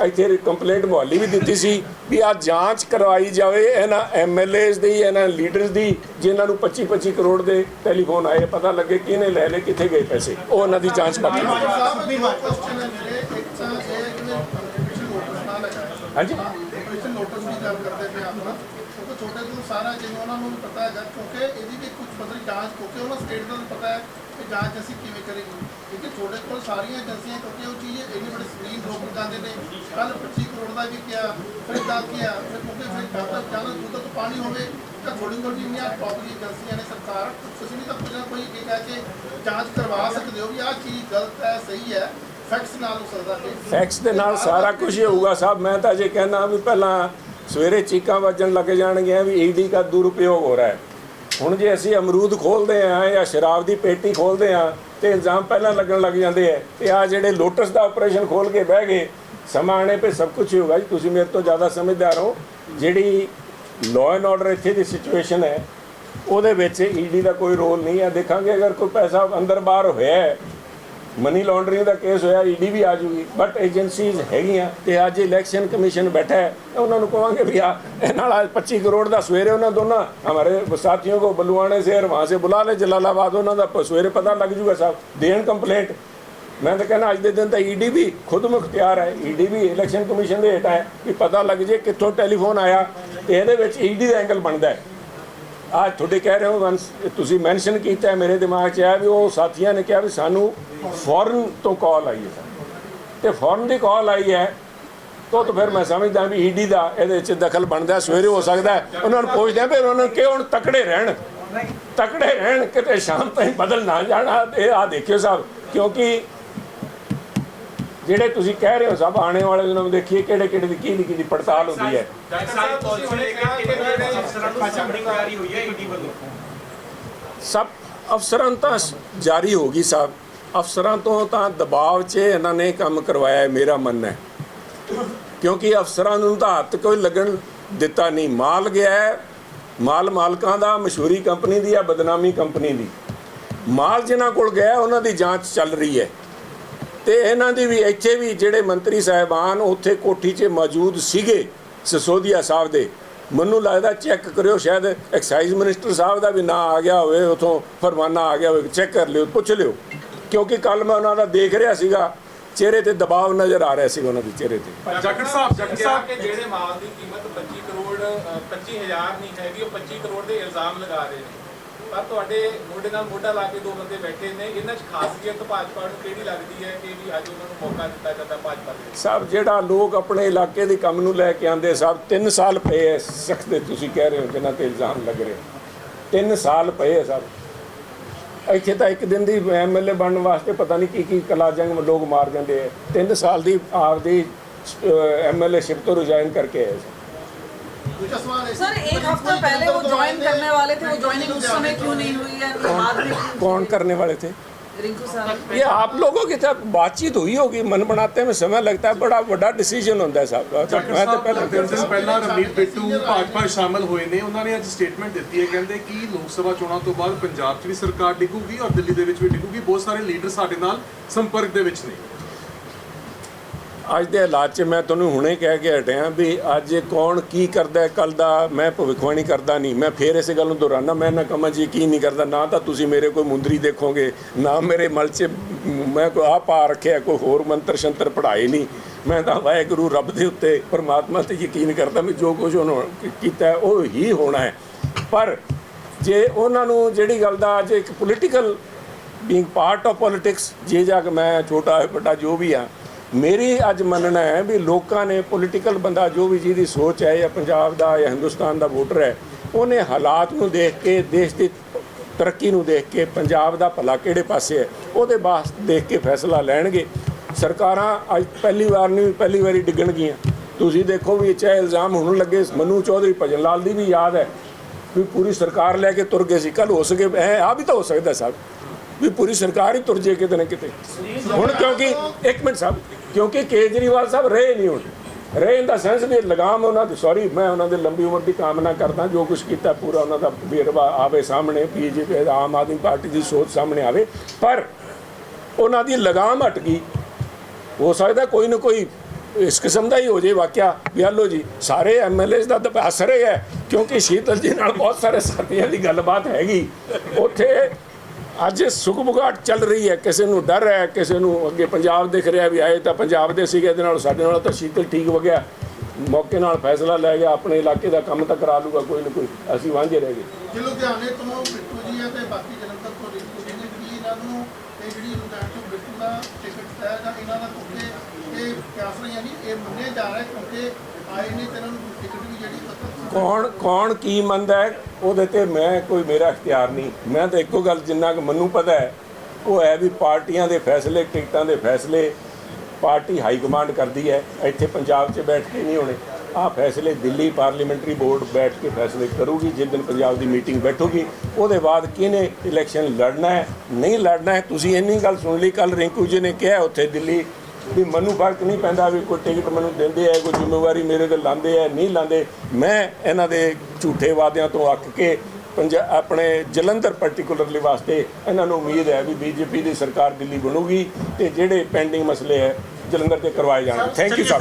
Speaker 1: ਇੱਥੇ ਕੰਪਲੇਂਟ ਮੁਹੱਲੀ ਵੀ ਦਿੱਤੀ ਸੀ ਵੀ ਆ ਜਾਂਚ ਕਰਵਾਈ ਜਾਵੇ ਇਹਨਾਂ ਐਮਐਲਏਸ ਦੀ ਇਹਨਾਂ ਲੀਡਰਸ ਦੀ ਜਿਨ੍ਹਾਂ ਨੂੰ 25 25 ਕਰੋੜ ਦੇ ਟੈਲੀਫੋਨ ਆਏ ਪਤਾ ਲੱਗੇ ਕਿਹਨੇ ਲੈ ਲਏ ਕਿੱਥੇ ਗਏ ਪੈਸੇ। ਉਹ ਉਹਨਾਂ ਦੀ ਜਾਂਚ ਬਾਕੀ ਹਾਂਜੀ?
Speaker 4: ਨੋਟਿਸ ਕਰਦੇ ਪਏ ਆਪਾਂ। ਕਿਉਂਕਿ ਛੋਟੇ ਤੋਂ ਸਾਰਾ ਜਿਵੇਂ ਉਹਨਾਂ ਨੂੰ ਪਤਾ ਹੈਗਾ ਕਿਉਂਕਿ ਇਹਦੀ ਵੀ ਕੁਝ ਮਤਲਬ ਜਾਂਚ ਕਿਉਂਕਿ ਉਹਨਾਂ ਸਟੇਟ ਦਾ ਪਤਾ ਹੈ ਕਿ ਜਾਂਚ ਅਸੀਂ ਕਿਵੇਂ ਕੋਲ ਸਾਰੀਆਂ ਏਜੰਸੀਆਂ, ਕਿਉਂਕਿ ਉਹ ਚੀਜ਼ ਇੰਨੀ ਬੜੀ ਸਕਰੀਨ ਰੋਕ ਜਾਂਦੇ ਨੇ। ਕੱਲ 25 ਕਰੋੜ ਦਾ ਵੀ ਕਿਹਾ ਫਿਰ ਦਾ ਕਿਹਾ ਫਿਰ ਕਿਉਂਕਿ ਫਿਰ ਖਾਤਾ ਜਾਣਾ ਦੁੱਧ ਤੋਂ ਪਾਣੀ ਹੋਵੇ, ਤਾਂ ਥੋੜੀ ਥੋੜੀ ਇੰਨੀਆਂ ਟੌਪ ਏਜੰਸੀਆਂ ਨੇ, ਸਰਕਾਰ, ਤੁਸੀਂ ਨਹੀਂ ਤਾਂ ਕੁਝ ਨਾ ਕੋਈ ਇਹ ਕਹਿ ਕੇ ਜਾਂਚ ਕਰਵਾ ਸਕਦੇ ਹੋ ਵੀ ਆਹ ਚੀਜ਼ ਗਲਤ ਹੈ, ਸਹੀ ਹੈ ਫੈਕਟਸ ਨਾਲ ਹੋ ਸਕਦਾ ਕਿ
Speaker 1: ਫੈਕਸ ਦੇ ਨਾਲ ਸਾਰਾ ਕੁਝ ਹੀ ਹੋਊਗਾ ਸਾਹਿਬ। ਮੈਂ ਤਾਂ ਜੇ ਕਹਿਣਾ ਵੀ ਪਹਿਲਾਂ ਸਵੇਰੇ ਚੀਕਾਂ ਵੱਜਣ ਲੱਗ ਜਾਣਗੀਆਂ ਵੀ ਈਡੀ ਦਾ ਦੁਰਉਪਯੋਗ ਹੋ ਰਿਹਾ ਹੈ। ਹੁਣ ਜੇ ਅਸੀਂ ਅਮਰੂਦ ਖੋਲਦੇ ਆ ਜਾਂ ਸ਼ਰਾਬ ਦੀ ਪੇਟੀ ਖੋਲਦੇ ਆ ਤੇ ਇਲਜ਼ਾਮ ਪਹਿਲਾਂ ਲੱਗਣ ਲੱਗ ਜਾਂਦੇ ਆ। ਤੇ ਆ ਜਿਹੜੇ ਲੋਟਸ ਦਾ ਆਪਰੇਸ਼ਨ ਖੋਲ ਕੇ ਬਹਿ ਗਏ, ਸਮਾਂ ਆਣੇ 'ਤੇ ਸਭ ਕੁਝ ਹੀ ਹੋਗਾ ਜੀ। ਤੁਸੀਂ ਮੇਰੇ ਤੋਂ ਜ਼ਿਆਦਾ ਸਮਝਦਾਰ ਹੋ। ਜਿਹੜੀ ਲਾਅ ਐਂਡ ਆਰਡਰ ਇੱਥੇ ਦੀ ਸਿਚੁਏਸ਼ਨ ਹੈ, ਉਹਦੇ ਵਿੱਚ ਈਡੀ ਦਾ ਕੋਈ ਰੋਲ ਨਹੀਂ ਹੈ। ਦੇਖਾਂਗੇ ਅਗਰ ਕੋਈ ਪੈਸਾ ਅੰਦਰ ਬਾਹਰ ਹੋਇਆ ਮਨੀ ਲਾਂਡਰਿੰਗ ਦਾ ਕੇਸ ਹੋਇਆ ਈਡੀ ਵੀ ਆ ਜੂਗੀ। ਬਟ ਏਜੰਸੀਜ਼ ਹੈਗੀਆਂ ਤੇ ਅੱਜ ਇਲੈਕਸ਼ਨ ਕਮਿਸ਼ਨ ਬੈਠਾ ਹੈ। ਉਹਨਾਂ ਨੂੰ ਕਹਾਂਗੇ ਵੀ ਆ ਇਹਨਾਂ ਨਾਲ 25 ਕਰੋੜ ਦਾ ਸਵੇਰੇ ਉਹਨਾਂ ਦੋਨਾਂ, ਹਮਾਰੇ ਸਾਥੀਆਂ ਕੋ ਬਲੂਆਣੇ ਸੇ ਔਰ ਸੇ ਬੁਲਾ ਲੈ ਜਲਾਲਾਬਾਦ ਉਹਨਾਂ ਦਾ ਸਵੇਰੇ ਪਤਾ ਲੱਗ ਜੂਗਾ ਸਾਹਿਬ ਦੇਣ ਕੰਪਲੇਂਟ ਮੈਂ ਤਾਂ ਕਹਿੰਦਾ ਅੱਜ ਦੇ ਦਿਨ ਤਾਂ ਈਡੀ ਵੀ ਖੁਦ ਮੁਖਤਿਆਰ ਹੈ। ਈਡੀ ਵੀ ਇਲੈਕਸ਼ਨ ਕਮਿਸ਼ਨ ਦੇ ਹੇਠ ਹੈ ਕਿ ਪਤਾ ਲੱਗ ਜੇ ਕਿੱਥੋਂ ਟੈਲੀਫੋਨ ਆਇਆ ਤੇ ਇਹਦੇ ਵਿੱਚ ਈਡੀ ਦਾ ਐਂਗਲ ਬਣਦਾ ਹੈ। ਅੱਜ ਤੁਹਾਡੇ ਕਹਿ ਰਹੇ ਹੋ ਵੰਸ ਤੁਸੀਂ ਮੈਂਸ਼ਨ ਕੀਤਾ ਮੇਰੇ ਦਿਮਾਗ 'ਚ ਆਇਆ ਵੀ ਉਹ ਸਾਥੀਆਂ ਨੇ ਕਿਹਾ ਵੀ ਸਾਨੂੰ ਫੋਰਨ ਤੋਂ ਕਾਲ ਆਈ ਹੈ ਤੇ ਫੋਰਨ ਦੀ ਕਾਲ ਆਈ ਹੈ ਤੋ ਤਾਂ ਫਿਰ ਮੈਂ ਸਮਝਦਾ ਵੀ ਈਡੀ ਦਾ ਇਹਦੇ ਵਿੱਚ ਦਖਲ ਬਣਦਾ। ਸਵੇਰੇ ਹੋ ਸਕਦਾ ਹੈ। ਉਹਨਾਂ ਨੂੰ ਪੁੱਛਦੇ ਆ ਵੀ ਉਹਨਾਂ ਨੂੰ ਕਿ ਹੁਣ ਤਕੜੇ ਰਹਿਣ ਤਕੜੇ ਰਹਿਣ ਕਿਤੇ ਸ਼ਾਮ ਤਾਈਂ ਬਦਲ ਨਾ ਜਾਣਾ ਇਹ ਆ ਦੇਖਿਓ ਸਾਹਿਬ ਕਿਉਂਕਿ ਜਿਹੜੇ ਤੁਸੀਂ ਕਹਿ ਰਹੇ ਹੋ ਸਭ ਆਣੇ ਵਾਲੇ ਦਿਨਾਂ ਨੂੰ ਦੇਖੀਏ ਕਿਹੜੇ ਕਿਹੜੇ ਦੀ ਕੀ ਦੀ ਪੜਤਾਲ ਹੁੰਦੀ ਹੈ।
Speaker 5: ਕਿ
Speaker 1: ਸਭ ਅਫਸਰਾਂ ਤਾਂ ਜਾਰੀ ਹੋ ਗਈ ਸਾਹਿਬ ਅਫਸਰਾਂ ਤੋਂ ਤਾਂ ਦਬਾਅ 'ਚ ਇਹਨਾਂ ਨੇ ਕੰਮ ਕਰਵਾਇਆ ਹੈ ਮੇਰਾ ਮੰਨਣਾ ਹੈ। ਕਿਉਂਕਿ ਅਫਸਰਾਂ ਨੂੰ ਤਾਂ ਹੱਥ ਕੋਈ ਲੱਗਣ ਦਿੱਤਾ ਨਹੀਂ। ਮਾਲ ਗਿਆ ਹੈ ਮਾਲ ਮਾਲਕਾਂ ਦਾ ਮਸ਼ਹੂਰੀ ਕੰਪਨੀ ਦੀ ਆ ਬਦਨਾਮੀ ਕੰਪਨੀ ਦੀ। ਮਾਲ ਜਿਨ੍ਹਾਂ ਕੋਲ ਗਿਆ ਉਹਨਾਂ ਦੀ ਜਾਂਚ ਚੱਲ ਰਹੀ ਹੈ। ਤੇ ਇਹਨਾਂ ਦੀ ਵੀ ਇੱਥੇ ਵੀ ਜਿਹੜੇ ਮੰਤਰੀ ਸਾਹਿਬਾਨ ਉੱਥੇ ਕੋਠੀ 'ਚ ਮੌਜੂਦ ਸੀਗੇ ਸਿਸੋਦੀਆ ਸਾਹਿਬ ਦੇ ਮੈਨੂੰ ਲੱਗਦਾ ਚੈੱਕ ਕਰਿਓ ਸ਼ਾਇਦ ਐਕਸਾਈਜ਼ ਮਿਨਿਸਟਰ ਸਾਹਿਬ ਦਾ ਵੀ ਨਾਂ ਆ ਗਿਆ ਹੋਵੇ ਉਥੋਂ ਫਰਮਾਨਾ ਆ ਗਿਆ ਹੋਵੇ ਚੈੱਕ ਕਰ ਲਿਓ ਪੁੱਛ ਲਿਓ। ਕਿਉਂਕਿ ਕੱਲ ਮੈਂ ਉਹਨਾਂ ਦਾ ਦੇਖ ਰਿਹਾ ਸੀਗਾ ਚਿਹਰੇ ਤੇ ਦਬਾਅ ਨਜ਼ਰ ਆ ਰਿਹਾ ਸੀਗਾ ਉਹਨਾਂ ਦੇ ਚਿਹਰੇ ਤੇ।
Speaker 5: ਜਗਟ ਸਾਹਿਬ ਜਗਟ ਸਾਹਿਬ
Speaker 6: ਕਿ ਜਿਹੜੇ ਮਾਲ ਦੀ ਕੀਮਤ 25 ਕਰੋੜ ਅ, 25000 ਨਹੀਂ ਹੈਗੀ ਉਹ 25 ਕਰੋੜ ਦੇ ਇਲਜ਼ਾਮ ਲਗਾ ਰਹੇ ਨੇ। ਪਰ ਤੁਹਾਡੇ ਮੋਢੇ ਨਾਲ ਮੋਢਾ ਲਾ ਕੇ ਦੋ ਬੰਦੇ ਬੈਠੇ ਨੇ, ਇਹਨਾਂ 'ਚ ਖਾਸੀਅਤ ਭਾਜਪਾ ਨੂੰ ਕਿਹੜੀ ਲੱਗਦੀ ਹੈ ਕਿ ਵੀ ਅੱਜ ਉਹਨਾਂ ਨੂੰ ਮੌਕਾ ਦਿੱਤਾ ਜਾਂਦਾ ਭਾਜਪਾ ਦੇ
Speaker 1: ਸਭ ਜਿਹੜਾ ਲੋਕ ਆਪਣੇ ਇਲਾਕੇ ਦੇ ਕੰਮ ਨੂੰ ਲੈ ਕੇ ਆਂਦੇ ਸਭ 3 ਸਾਲ ਪਏ ਐ ਸਖਤ ਦੇ ਤੁਸੀਂ ਕਹਿ ਰਹੇ ਹੋ, ਜਿਨ੍ਹਾਂ ਤੇ ਇਲਜ਼ਾਮ ਲੱਗ ਰਹੇ। ਤਿੰਨ ਸਾਲ ਪਏ ਐ ਸਭ। ਇੱਥੇ ਤਾਂ ਇੱਕ ਦਿਨ ਦੀ ਐਮਐਲਏ ਬਣਨ ਵਾਸਤੇ ਪਤਾ ਨਹੀਂ ਕੀ ਕੀ ਕਲਾ ਜੰਗ ਲੋਕ ਮਾਰ ਜਾਂਦੇ ਐ। 3 ਸਾਲ ਦੀ ਆਪਦੀ ਐਮਐਲਏ ਸ਼ਿਪ ਤੋਂ ਰਿਜ਼ਾਈਨ ਕਰਕੇ ਆਏ ਸੀ।
Speaker 3: सर एक हफ्ता पहले वो ज्वाइन करने वाले थे वो ज्वाइनिंग उस समय क्यों नहीं हुई है ये बाद में क्यों
Speaker 1: कौन करने वाले थे
Speaker 3: रिंकू साहब
Speaker 1: ये आप लोगों की तक बातचीत हुई होगी मन बनाते में समय लगता है बड़ा बड़ा डिसीजन होता है साहब
Speaker 5: ਡਾਕਟਰ
Speaker 1: मैं तो
Speaker 5: ਸਾਹਿਬ
Speaker 1: पहले
Speaker 5: ਤਿੰਨ ਦਿਨ ਪਹਿਲਾਂ ਰਣਜੀਤ ਬਿੱਟੂ ਭਾਜਪਾ 'ਚ ਸ਼ਾਮਲ ਹੋਏ ਨੇ ਉਹਨਾਂ ਨੇ ਅੱਜ ਸਟੇਟਮੈਂਟ ਦਿੱਤੀ ਹੈ ਕਹਿੰਦੇ ਕਿ ਲੋਕ ਸਭਾ ਚੋਣਾਂ ਤੋਂ ਬਾਅਦ ਪੰਜਾਬ 'ਚ ਵੀ ਸਰਕਾਰ ਡਿੱਗੂਗੀ ਔਰ ਦਿੱਲੀ ਦੇ ਵਿੱਚ ਵੀ ਡਿੱਗੂਗੀ ਬਹੁਤ ਸਾਰੇ ਲੀਡਰ ਸਾਡੇ ਨਾਲ ਸੰਪਰਕ ਦੇ ਵਿੱਚ ਨੇ
Speaker 1: ਅੱਜ ਦੇ ਹਾਲਾਤ 'ਚ ਮੈਂ ਤੁਹਾਨੂੰ ਹੁਣੇ ਕਹਿ ਕੇ ਹਟਿਆ ਵੀ ਅੱਜ ਕੌਣ ਕੀ ਕਰਦਾ ਹੈ ਕੱਲ ਦਾ ਮੈਂ ਭਵਿੱਖਬਾਣੀ ਕਰਦਾ ਨਹੀਂ। ਮੈਂ ਫੇਰ ਇਸੇ ਗੱਲ ਨੂੰ ਦੁਹਰਾਨਾ ਮੈਂ ਨਾ ਕਮਾਂ ਜੀ ਕੀ ਨਹੀਂ ਕਰਦਾ, ਨਾ ਤਾਂ ਤੁਸੀਂ ਮੇਰੇ ਕੋਈ ਮੁੰਦਰੀ ਦੇਖੋਗੇ, ਨਾ ਮੇਰੇ ਮਲ 'ਚ ਮੈਂ ਕੋਈ ਆ ਪਾ ਰੱਖਿਆ, ਕੋਈ ਹੋਰ ਮੰਤਰ ਸ਼ੰਤਰ ਪੜ੍ਹਾਏ ਨਹੀਂ। ਮੈਂ ਤਾਂ ਵਾਹਿਗੁਰੂ ਰੱਬ ਦੇ ਉੱਤੇ ਪਰਮਾਤਮਾ ਤੇ ਯਕੀਨ ਕਰਦਾ ਵੀ ਜੋ ਕੁਝ ਉਹਨੇ ਕੀਤਾ, ਉਹ ਹੀ ਹੋਣਾ ਹੈ। ਪਰ ਜੇ ਉਹਨਾਂ ਨੂੰ ਜਿਹੜੀ ਗੱਲ ਦਾ ਅੱਜ ਇੱਕ political being part of politics ਜੇ ਜਾ ਕੇ ਮੈਂ ਛੋਟਾ ਹੈ ਵੱਡਾ ਜੋ ਵੀ ਆ ਮੇਰੀ ਅੱਜ ਮੰਨਣਾ ਹੈ ਵੀ ਲੋਕਾਂ ਨੇ ਪੋਲੀਟੀਕਲ ਬੰਦਾ ਜੋ ਵੀ ਜਿਹਦੀ ਸੋਚ ਹੈ, ਜਾਂ ਪੰਜਾਬ ਦਾ, ਜਾਂ ਹਿੰਦੁਸਤਾਨ ਦਾ ਵੋਟਰ ਹੈ, ਉਹਨੇ ਹਾਲਾਤ ਨੂੰ ਦੇਖ ਕੇ, ਦੇਸ਼ ਦੀ ਤਰੱਕੀ ਨੂੰ ਦੇਖ ਕੇ, ਪੰਜਾਬ ਦਾ ਭਲਾ ਕਿਹੜੇ ਪਾਸੇ ਹੈ, ਉਹਦੇ ਬਾਸ ਦੇਖ ਕੇ ਫੈਸਲਾ ਲੈਣਗੇ। ਸਰਕਾਰਾਂ ਅੱਜ ਪਹਿਲੀ ਵਾਰ ਨਹੀਂ, ਪਹਿਲੀ ਵਾਰੀ ਡਿੱਗਣਗੀਆਂ ਤੁਸੀਂ ਦੇਖੋ ਵੀ ਇਹ ਚਾਹੇ ਇਲਜ਼ਾਮ ਹੁਣ ਲੱਗੇ, ਮਨੂ ਚੌਧਰੀ, ਭਜਨ ਲਾਲ ਦੀ ਵੀ ਯਾਦ ਹੈ ਵੀ ਪੂਰੀ ਸਰਕਾਰ ਲੈ ਕੇ ਤੁਰ ਗਏ ਸੀ। ਕੱਲ ਹੋ ਸਕੇ, ਇਹ ਆ ਵੀ ਤਾਂ ਹੋ ਸਕਦਾ ਸਾਹਿਬ, ਵੀ ਪੂਰੀ ਸਰਕਾਰ ਹੀ ਤੁਰ ਜੇ ਕਿਤੇ ਨਾ ਕਿਤੇ। ਹੁਣ ਕਿਉਂਕਿ, ਇੱਕ ਮਿੰਟ ਸਾਹਿਬ ਕਿਉਂਕਿ ਕੇਜਰੀਵਾਲ ਸਾਹਿਬ ਰਹੇ ਨਹੀਂ ਹੁਣ। ਰਹੇ ਇਨ ਦਾ ਸੈਂਸ ਵੀ ਲਗਾਮ ਉਹਨਾਂ ਦੀ ਸੌਰੀ ਮੈਂ ਉਹਨਾਂ ਦੇ ਲੰਬੀ ਉਮਰ ਦੀ ਕਾਮਨਾ ਕਰਦਾ, ਜੋ ਕੁਝ ਕੀਤਾ ਪੂਰਾ ਉਹਨਾਂ ਦਾ ਵੇਰਵਾ ਆਵੇ ਸਾਹਮਣੇ, ਬੀਜੇਪੀ, ਆਮ ਆਦਮੀ ਪਾਰਟੀ ਦੀ ਸੋਚ ਸਾਹਮਣੇ ਆਵੇ। ਪਰ ਉਹਨਾਂ ਦੀ ਲਗਾਮ ਹਟ ਗਈ। ਹੋ ਸਕਦਾ ਕੋਈ ਨਾ ਕੋਈ ਇਸ ਕਿਸਮ ਦਾ ਹੀ ਹੋ ਜੇ ਵਾਕਿਆ। ਵੀ ਆਹ ਲਓ ਜੀ, ਸਾਰੇ ਐਮਐਲਏਸ ਦਾ ਤਾਂ ਅਸਰ ਹੀ ਹੈ, ਕਿਉਂਕਿ ਸ਼ੀਤਲ ਜੀ ਨਾਲ ਬਹੁਤ ਸਾਰੇ ਸਾਥੀਆਂ ਦੀ ਗੱਲਬਾਤ ਹੈਗੀ। ਉੱਥੇ ਅੱਜ ਸੁਖਬੁਗਾਟ ਚੱਲ ਰਹੀ ਹੈ। ਕਿਸੇ ਨੂੰ ਡਰ ਹੈ, ਕਿਸੇ ਨੂੰ ਅੱਗੇ ਪੰਜਾਬ ਦਿਖ ਰਿਹਾ ਵੀ ਆਏ ਤਾਂ ਪੰਜਾਬ ਦੇ ਸੀਗੇ, ਇਹਦੇ ਨਾਲ ਸਾਡੇ ਨਾਲ ਤਾਂ ਸ਼ੀਤਲ ਠੀਕ ਹੋ ਗਿਆ। ਮੌਕੇ ਨਾਲ ਫੈਸਲਾ ਲੈ ਗਿਆ, ਆਪਣੇ ਇਲਾਕੇ ਦਾ ਕੰਮ ਤਾਂ ਕਰਾ ਲੂਗਾ, ਕੋਈ ਨਾ ਕੋਈ। ਅਸੀਂ ਵਾਂਝੇ ਰਹਿ ਗਏ।
Speaker 4: ਜੇ ਲੁਧਿਆਣੇ ਤੋਂ ਬਿੱਟੂ ਜੀ ਹੈ ਤੇ ਬਾਕੀ ਜਲੰਧਰ ਤੋਂ ਰਿੰਕੂ ਜੀ ਨੇ ਕੀ ਇਹਨਾਂ ਨੂੰ, ਇਹ ਜਿਹੜੀ ਲੁਧਿਆਣੇ ਤੋਂ ਬਿੱਟੂ ਦਾ ਟਿਕਟ ਹੈ ਜਾਂ ਇਹਨਾਂ ਦਾ ਕਿਉਂਕਿ ਇਹ ਕਿਆਸ ਨਹੀਂ ਨਹੀਂ, ਇਹ ਮੰਨਿਆ ਜਾ ਰਿਹਾ ਕਿਉਂਕਿ ਆਏ ਨੇ ਤੇ ਇਹਨਾਂ ਨੂੰ ਟਿਕਟ ਵੀ ਜਿਹੜੀ
Speaker 1: ਕੌਣ ਕੌਣ ਕੀ ਮੰਨਦਾ ਹੈ, ਉਹਦੇ ਤੇ ਮੈਂ ਕੋਈ ਮੇਰਾ ਇਖਤਿਆਰ ਨਹੀਂ। ਮੈਂ ਤਾਂ ਇੱਕੋ ਗੱਲ ਜਿੰਨਾ ਕਿ ਮੈਨੂੰ ਪਤਾ ਹੈ, ਉਹ ਹੈ ਵੀ ਪਾਰਟੀਆਂ ਦੇ ਫੈਸਲੇ, ਟਿਕਟਾਂ ਦੇ ਫੈਸਲੇ, ਪਾਰਟੀ ਹਾਈ ਕਮਾਂਡ ਕਰਦੀ ਹੈ, ਇੱਥੇ ਪੰਜਾਬ 'ਚ ਬੈਠ ਕੇ ਨਹੀਂ ਹੋਣੇ। ਆਹ ਫੈਸਲੇ ਦਿੱਲੀ ਪਾਰਲੀਮੈਂਟਰੀ ਬੋਰਡ ਬੈਠ ਕੇ ਫੈਸਲੇ ਕਰੂਗੀ, ਜਿਸ ਦਿਨ ਪੰਜਾਬ ਦੀ ਮੀਟਿੰਗ ਬੈਠੂਗੀ। ਉਹਦੇ ਬਾਅਦ ਕਿਹਨੇ ਇਲੈਕਸ਼ਨ ਲੜਨਾ ਹੈ? ਨਹੀਂ ਲੜਨਾ ਹੈ। ਤੁਸੀਂ ਇੰਨੀ ਗੱਲ ਸੁਣ ਲਈ ਕੱਲ ਰਿੰਕੂ ਜੀ ਨੇ ਕਿਹਾ, ਉੱਥੇ ਦਿੱਲੀ ਵੀ ਮੈਨੂੰ ਫ਼ਰਕ ਨਹੀਂ ਪੈਂਦਾ ਵੀ ਕੋਈ ਟਿਕਟ ਮੈਨੂੰ ਦਿੰਦੇ ਆ ਕੋਈ ਜ਼ਿੰਮੇਵਾਰੀ ਮੇਰੇ ਤੇ ਲਾਉਂਦੇ ਆ ਨਹੀਂ ਲਾਉਂਦੇ ਮੈਂ ਇਹਨਾਂ ਦੇ ਝੂਠੇ ਵਾਅਦਿਆਂ ਤੋਂ ਅੱਕ ਕੇ ਪੰਜਾ ਆਪਣੇ ਜਲੰਧਰ ਪਾਰਟਿਕੂਲਰਲੀ ਵਾਸਤੇ ਇਹਨਾਂ ਨੂੰ ਉਮੀਦ ਹੈ ਵੀ ਬੀਜੇਪੀ ਦੀ ਸਰਕਾਰ ਦਿੱਲੀ ਬਣੂਗੀ ਤੇ ਜਿਹੜੇ ਪੈਂਡਿੰਗ ਮਸਲੇ ਹੈ ਜਲੰਧਰ ਤੇ ਕਰਵਾਏ ਜਾਣਗੇ। Thank you sir